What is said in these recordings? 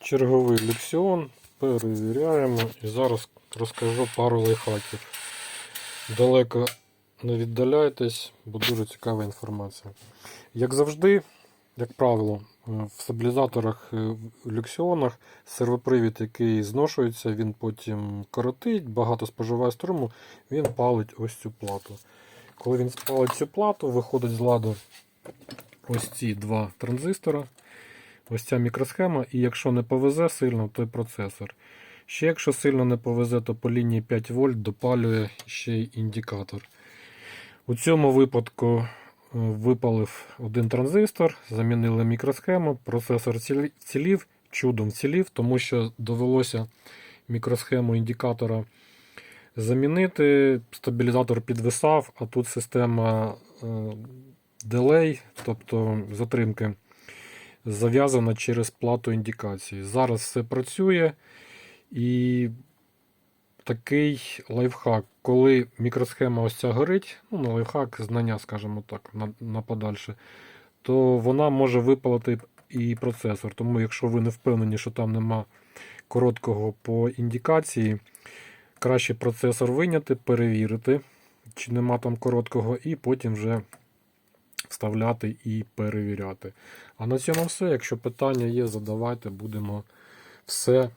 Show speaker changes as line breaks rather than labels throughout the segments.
Черговий люксіон. Перевіряємо і зараз розкажу пару лайфхаків. Далеко не віддаляйтесь, бо дуже цікава інформація. Як завжди, як правило, е, в стабілізаторах е, в люксіонах сервопривід, який зношується, він потім коротить, багато споживає струму, він палить ось цю плату. Коли він спалить цю плату, виходить з ладу ось ці два транзистора. Ось ця мікросхема, і якщо не повезе сильно, то й процесор. Ще якщо сильно не повезе, то по лінії 5 вольт допалює ще й індикатор. У цьому випадку е, випалив один транзистор, замінили мікросхему, процесор цілі- вцілів, чудом вцілів, тому що довелося мікросхему індикатора замінити. Стабілізатор підвисав, а тут система делей, тобто затримки зав'язана через плату індикації. Зараз все працює і такий лайфхак, коли мікросхема ось ця горить, ну не лайфхак, знання, скажімо так, на, на подальше, то вона може випалити і процесор. Тому якщо ви не впевнені, що там нема короткого по індикації, краще процесор виняти, перевірити, чи нема там короткого, і потім вже вставляти і перевіряти. А на цьому все. Якщо питання є, задавайте, будемо все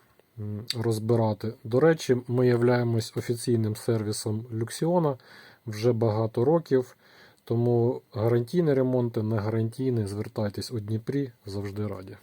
розбирати. До речі, ми являємось офіційним сервісом Люксіона вже багато років. Тому гарантійні ремонти, не гарантійні, звертайтесь у Дніпрі, завжди раді.